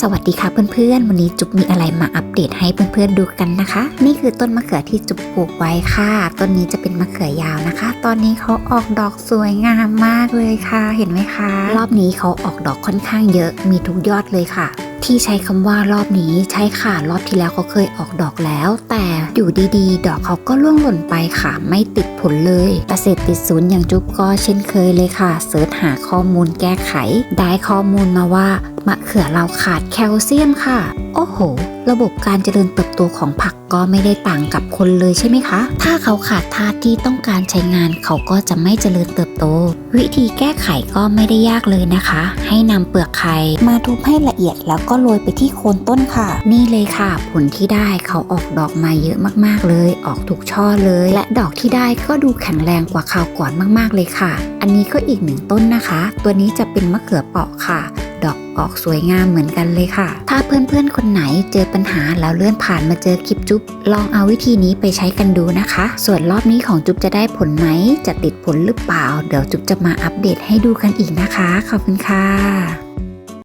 สวัสดีค่ะเพื่อนๆ วันนี้จุ๊บมีอะไรมาอัปเดตให้เพื่อนๆดูกันนะคะ นี่คือต้นมะเขือที่จุ๊บปลูกไว้ค่ะ ต้นนี้จะเป็นมะเขือยาวนะคะ ตอนนี้เขาออกดอกสวยงามมากเลยค่ะ เห็นไหมคะ รอบนี้เขาออกดอกค่อนข้างเยอะมีทุกยอดเลยค่ะ ที่ใช้คำว่ารอบนี้ใช่ค่ะ รอบที่แล้วเขาเคยออกดอกแล้ว แต่อยู่ดีๆ ดอกเขาก็ร่วงหล่นไปค่ะ ไม่ติดผลเลยเกษตรติดศูนย์อย่างจุ๊บก็เช่นเคยเลยค่ะเสิร์ชหาข้อมูลแก้ไข ได้ข้อมูลมาว่า มะเขือเราขาดแคลเซียมค่ะ โอ้โห ระบบการเจริญเติบโตของผักก็ไม่ได้ต่างกับคนเลยใช่ไหมคะ ถ้าเขาขาดธาตุที่ต้องการใช้งานเขาก็จะไม่เจริญเติบโต วิธีแก้ไขก็ไม่ได้ยากเลยนะคะ ให้นำเปลือกไข่มาทุบให้ละเอียดแล้วก็โรยไปที่โคนต้นค่ะ นี่เลยค่ะ ผลที่ได้เขาออกดอกมาเยอะมากๆเลย ออกทุกช่อเลย และดอกที่ได้ก็ดูแข็งแรงกว่าคราวก่อนมากๆเลยค่ะ อันนี้ก็อีกหนึ่งต้นนะคะ ตัวนี้จะเป็นมะเขือเปราะค่ะ ดอกออกสวยงามเหมือนกันเลยค่ะ ถ้าเพื่อนๆคนไหนเจอปัญหาแล้วเลื่อนผ่านมาเจอคลิปจุ๊บลองเอาวิธีนี้ไปใช้กันดูนะคะ ส่วนรอบนี้ของจุ๊บจะได้ผลไหม จะติดผลหรือเปล่า เดี๋ยวจุ๊บจะมาอัปเดตให้ดูกันอีกนะคะ ขอบคุณค่ะ